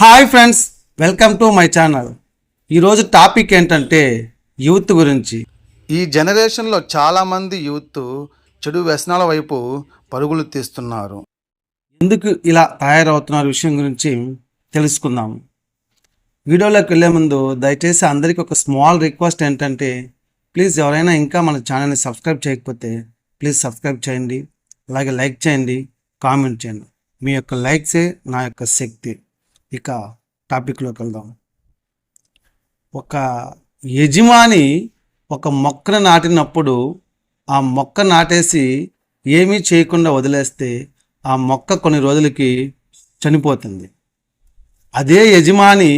Hi friends welcome to my channel. ఈరోజు topic ఏంటంటే youth గురించి. ఈ జనరేషన్లో చాలామంది యూత్ చెడు వ్యసనాల వైపు పరుగులు తీస్తున్నారు. ఎందుకు ఇలా తయారవుతున్నారు విషయం గురించి తెలుసుకుందాం. వీడియోలోకి వెళ్ళే ముందు దయచేసి అందరికీ ఒక స్మాల్ రిక్వెస్ట్ ఏంటంటే ప్లీజ్ ఎవరైనా ఇంకా మన ఛానల్ని సబ్స్క్రైబ్ చేయకపోతే ప్లీజ్ సబ్స్క్రైబ్ చేయండి. అలాగే లైక్ చేయండి కామెంట్ చేయండి. మీ యొక్క లైక్సే నా యొక్క శక్తి. ఇక టాపిక్లోకి వెళ్దాం. ఒక యజమాని ఒక మొక్కను నాటినప్పుడు ఆ మొక్క నాటేసి ఏమీ చేయకుండా వదిలేస్తే ఆ మొక్క కొన్ని రోజులకి చనిపోతుంది. అదే యజమాని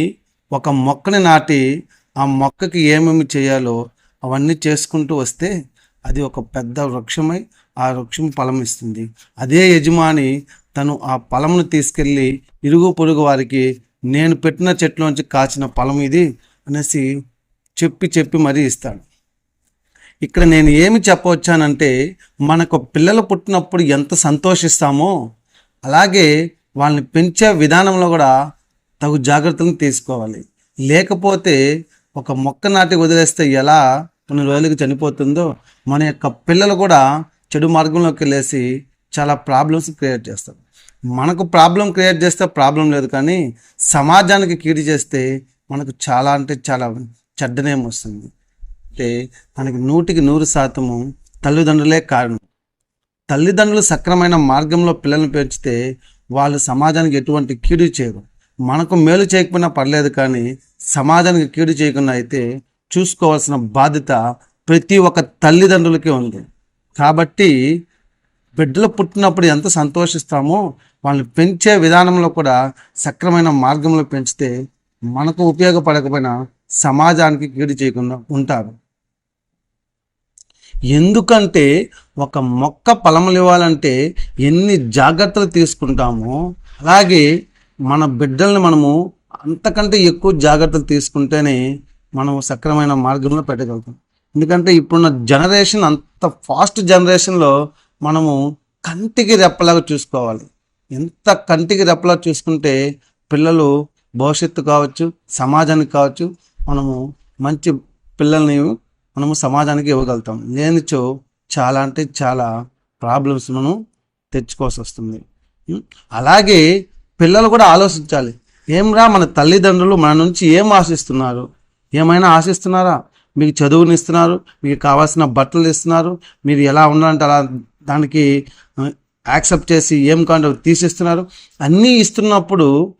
ఒక మొక్కని నాటి ఆ మొక్కకి ఏమేమి చేయాలో అవన్నీ చేసుకుంటూ వస్తే అది ఒక పెద్ద వృక్షమై ఆ వృక్షం ఫలం ఇస్తుంది అదే యజమాని తను ఆ పొలమును తీసుకెళ్ళి ఇరుగు పొరుగు వారికి నేను పెట్టిన చెట్లోంచి కాచిన పొలం ఇది అనేసి చెప్పి చెప్పి మరీ ఇస్తాడు. ఇక్కడ నేను ఏమి చెప్పవచ్చానంటే మనకు పిల్లలు పుట్టినప్పుడు ఎంత సంతోషిస్తామో అలాగే వాళ్ళని పెంచే విధానంలో కూడా తగు జాగ్రత్తలు తీసుకోవాలి. లేకపోతే ఒక మొక్క నాటి వదిలేస్తే ఎలా కొన్ని రోజులకి చనిపోతుందో మన యొక్క పిల్లలు కూడా చెడు మార్గంలోకి వెళ్ళేసి చాలా ప్రాబ్లమ్స్ క్రియేట్ చేస్తారు మనకు ప్రాబ్లం క్రియేట్ చేస్తే ప్రాబ్లం లేదు కానీ సమాజానికి కీడు చేస్తే మనకు చాలా అంటే చాలా చెడ్డనేం వస్తుంది. అంటే మనకి నూటికి నూరు శాతము తల్లిదండ్రులే కారణం. తల్లిదండ్రులు సక్రమైన మార్గంలో పిల్లల్ని పెంచితే వాళ్ళు సమాజానికి ఎటువంటి కీడు చేయరు. మనకు మేలు చేయకపోయినా పర్లేదు కానీ సమాజానికి కీడు చేయకుండా అయితే చూసుకోవాల్సిన బాధ్యత ప్రతి ఒక్క తల్లిదండ్రులకే ఉంది. కాబట్టి బిడ్డలు పుట్టినప్పుడు ఎంత సంతోషిస్తామో వాళ్ళని పెంచే విధానంలో కూడా సక్రమైన మార్గంలో పెంచితే మనకు ఉపయోగపడకపోయినా సమాజానికి కీడు చేయకుండా ఉంటారు. ఎందుకంటే ఒక మొక్క ఫలములు ఇవ్వాలంటే ఎన్ని జాగ్రత్తలు తీసుకుంటామో అలాగే మన బిడ్డల్ని మనము అంతకంటే ఎక్కువ జాగ్రత్తలు తీసుకుంటేనే మనం సక్రమైన మార్గంలో పెట్టగలుగుతాం. ఎందుకంటే ఇప్పుడున్న జనరేషన్ అంత ఫాస్ట్ జనరేషన్లో మనము కంటికి రెప్పలాగా చూసుకోవాలి. ఎంత కంటికి రెప్పలా చూసుకుంటే పిల్లలు భవిష్యత్తు కావచ్చు సమాజానికి కావచ్చు మనము మంచి పిల్లల్ని మనము సమాజానికి ఇవ్వగలుగుతాం. లేనిచో చాలా అంటే చాలా ప్రాబ్లమ్స్ మనం తెచ్చుకోవాల్సి వస్తుంది. అలాగే పిల్లలు కూడా ఆలోచించాలి. ఏమ్రా మన తల్లిదండ్రులు మన నుంచి ఏం ఆశిస్తున్నారు? ఏమైనా ఆశిస్తున్నారా? మీకు చదువుని ఇస్తున్నారు మీకు కావాల్సిన బట్టలు ఇస్తున్నారు మీరు ఎలా ఉండాలంటే అలా దానికి యాక్సెప్ట్ చేసి ఏం కావాలంటే తీసిస్తున్నారు. అన్నీ ఇస్తున్నప్పుడు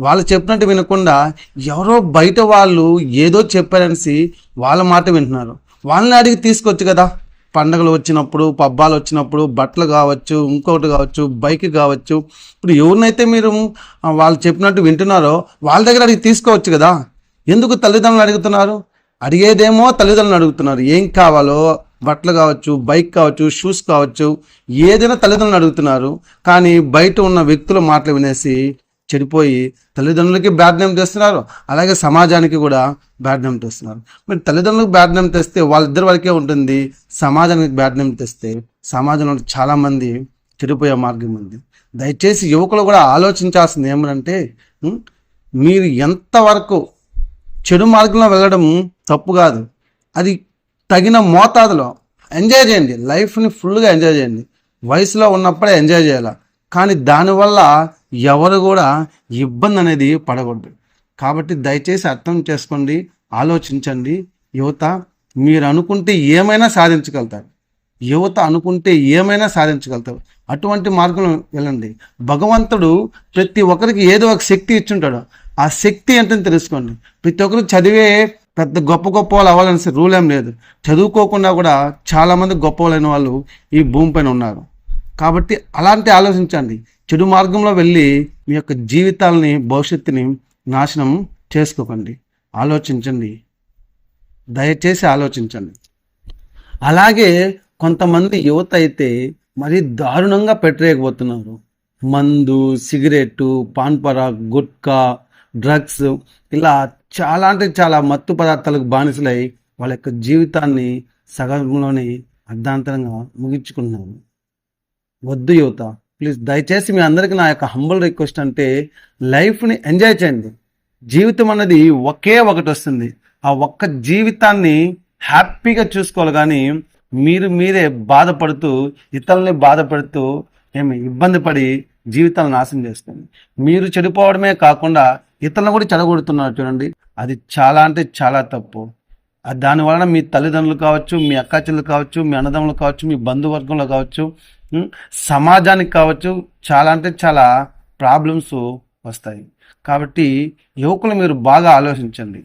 వాళ్ళు చెప్పినట్టు వినకుండా ఎవరో బయట వాళ్ళు ఏదో చెప్పారనేసి వాళ్ళ మాట వింటున్నారు. వాళ్ళని అడిగి తీసుకొచ్చు కదా. పండగలు వచ్చినప్పుడు పబ్బాలు వచ్చినప్పుడు బట్టలు కావచ్చు ఇంకొకటి కావచ్చు బైక్ కావచ్చు. ఇప్పుడు ఎవరినైతే మీరు వాళ్ళు చెప్పినట్టు వింటున్నారో వాళ్ళ దగ్గర అడిగి తీసుకోవచ్చు కదా. ఎందుకు తల్లిదండ్రులు అడుగుతున్నారు? అడిగేదేమో తల్లిదండ్రులు అడుగుతున్నారు. ఏం కావాలో బట్టలు కావచ్చు బైక్ కావచ్చు షూస్ కావచ్చు ఏదైనా తల్లిదండ్రులు అడుగుతున్నారు కానీ బయట ఉన్న వ్యక్తుల మాటలు వినేసి చెడిపోయి తల్లిదండ్రులకి బ్యాడ్ నేమ్ తెస్తున్నారు అలాగే సమాజానికి కూడా బ్యాడ్ నేమ్ తెస్తున్నారు. మరి తల్లిదండ్రులకు బ్యాడ్ నేమ్ తెస్తే వాళ్ళిద్దరి వరకే ఉంటుంది సమాజానికి బ్యాడ్ నేమ్ తెస్తే సమాజంలో చాలామంది చెడిపోయే మార్గం ఉంది. దయచేసి యువకులు కూడా ఆలోచించాల్సింది ఏమంటే మీరు ఎంతవరకు చెడు మార్గంలో వెళ్ళడం తప్పు కాదు. అది తగిన మోతాదులో ఎంజాయ్ చేయండి. లైఫ్ని ఫుల్గా ఎంజాయ్ చేయండి. వయసులో ఉన్నప్పుడే ఎంజాయ్ చేయాలి? కానీ దానివల్ల ఎవరు కూడా ఇబ్బంది అనేది పడకూడదు. కాబట్టి దయచేసి అర్థం చేసుకోండి ఆలోచించండి. యువత మీరు అనుకుంటే ఏమైనా సాధించగలుగుతారు. యువత అనుకుంటే ఏమైనా సాధించగలుగుతారు. అటువంటి మార్గంలో వెళ్ళండి. భగవంతుడు ప్రతి ఒక్కరికి ఏదో ఒక శక్తి ఇచ్చుంటాడు. ఆ శక్తి ఏంటని తెలుసుకోండి. ప్రతి ఒక్కరు చదివే పెద్ద గొప్ప గొప్ప వాళ్ళు అవ్వాలనేసి రూల్ ఏం లేదు. చదువుకోకుండా కూడా చాలామంది గొప్ప వాళ్ళైన వాళ్ళు ఈ భూమిపైన ఉన్నారు. కాబట్టి అలాంటి ఆలోచించండి. చెడు మార్గంలో వెళ్ళి మీ యొక్క జీవితాలని భవిష్యత్తుని నాశనం చేసుకోకండి. ఆలోచించండి. దయచేసి ఆలోచించండి. అలాగే కొంతమంది యువత అయితే మరీ దారుణంగా పెట్టలేకపోతున్నారు మందు సిగరెట్టు పాన్పరా గుట్కా డ్రగ్స్ ఇలా చాలా అంటే చాలా మత్తు పదార్థాలకు బానిసలై వాళ్ళ యొక్క జీవితాన్ని సగంలోనే అర్ధాంతరంగా ముగించుకుంటున్నారు వద్దు యువత ప్లీజ్ దయచేసి మీ అందరికీ నా యొక్క హంబల్ రిక్వెస్ట్ అంటే లైఫ్ని ఎంజాయ్ చేయండి. జీవితం అన్నది ఒకే ఒకటి వస్తుంది. ఆ ఒక్క జీవితాన్ని హ్యాపీగా చూసుకోవాలి కానీ మీరు మీరే బాధపడుతూ ఇతరుల్ని బాధపడుతూ ఏమి ఇబ్బంది పడి జీవితాలను నాశనం చేస్తుంది. మీరు చెడిపోవడమే కాకుండా ఇతరులను కూడా చెడగొడుతున్నారు చూడండి. అది చాలా అంటే చాలా తప్పు. దాని వలన మీ తల్లిదండ్రులు కావచ్చు మీ అక్కా కావచ్చు మీ అన్నదమ్ములు కావచ్చు మీ బంధువర్గంలో కావచ్చు సమాజానికి కావచ్చు చాలా అంటే చాలా ప్రాబ్లమ్స్ వస్తాయి. కాబట్టి యువకులు మీరు బాగా ఆలోచించండి.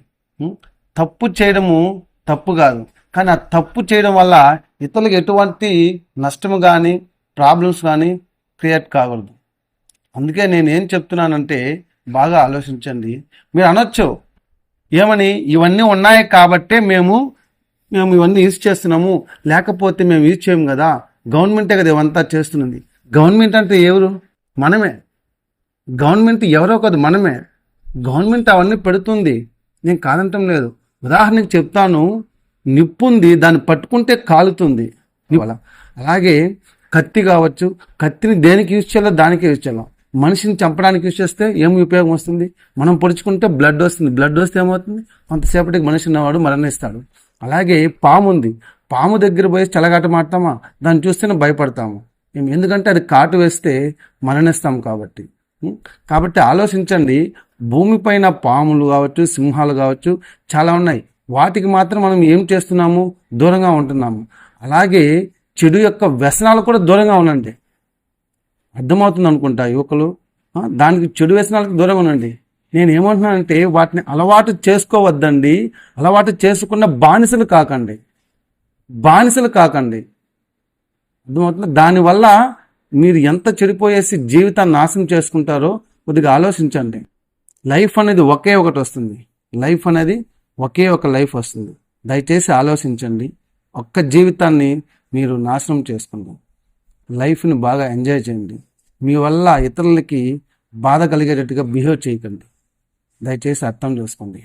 తప్పు చేయడము తప్పు కాదు. కానీ ఆ తప్పు చేయడం వల్ల ఇతరులకు ఎటువంటి నష్టము కానీ ప్రాబ్లమ్స్ కానీ క్రియేట్ కాకూడదు. అందుకే నేను ఏం చెప్తున్నానంటే బాగా ఆలోచించండి. మీరు అనొచ్చు ఏమని ఇవన్నీ ఉన్నాయి కాబట్టే మేము మేము ఇవన్నీ యూజ్ చేస్తున్నాము. లేకపోతే మేము యూజ్ చేయము కదా. గవర్నమెంటే కదా ఇవంతా చేస్తున్నది. గవర్నమెంట్ అంటే ఎవరు? మనమే. గవర్నమెంట్ ఎవరో కాదు మనమే. గవర్నమెంట్ అవన్నీ పెడుతుంది. నేను కాదంటం లేదు. ఉదాహరణకి చెప్తాను. నిప్పుంది దాన్ని పట్టుకుంటే కాలుతుంది. అలాగే కత్తి కావచ్చు. కత్తిని దేనికి యూజ్ చేయాలో దానికే యూజ్ చేయాలి. మనిషిని చంపడానికి యూజ్ చేస్తే ఏం ఉపయోగం వస్తుంది? మనం పొడుచుకుంటే బ్లడ్ వస్తుంది. బ్లడ్ వస్తే ఏమవుతుంది? కొంతసేపటికి మనిషి ఉన్నవాడు మరణిస్తాడు. అలాగే పాము ఉంది. పాము దగ్గర పోయి చలగాట మాడతామా? దాన్ని చూస్తేనే భయపడతాము. మేము ఎందుకంటే అది కాటు వేస్తే మరణిస్తాం కాబట్టి. కాబట్టి ఆలోచించండి. భూమిపైన పాములు కావచ్చు సింహాలు కావచ్చు చాలా ఉన్నాయి. వాటికి మాత్రం మనం ఏం చేస్తున్నాము? దూరంగా ఉంటున్నాము. అలాగే చెడు యొక్క వ్యసనాలు కూడా దూరంగా ఉండండి. అర్థమవుతుంది అనుకుంటా యువకులు. దానికి చెడు వ్యసనాలకు దూరంగా ఉండండి. నేను ఏమంటున్నానంటే వాటిని అలవాటు చేసుకోవద్దండి. అలవాటు చేసుకున్న బానిసలు కాకండి. బానిసలు కాకండి. అర్థమవుతుంది? దానివల్ల మీరు ఎంత చెడిపోయేసి జీవితాన్ని నాశనం చేసుకుంటారో కొద్దిగా ఆలోచించండి. లైఫ్ అనేది ఒకే ఒకటి వస్తుంది. లైఫ్ అనేది ఒకే ఒక లైఫ్ వస్తుంది. దయచేసి ఆలోచించండి. ఒక్క జీవితాన్ని మీరు నాశనం చేసుకుందాం. లైఫ్ని బాగా ఎంజాయ్ చేయండి. మీ వల్ల ఇతరులకి బాధ కలిగేటట్టుగా బిహేవ్ చేయకండి. దయచేసి అర్థం చేసుకోండి.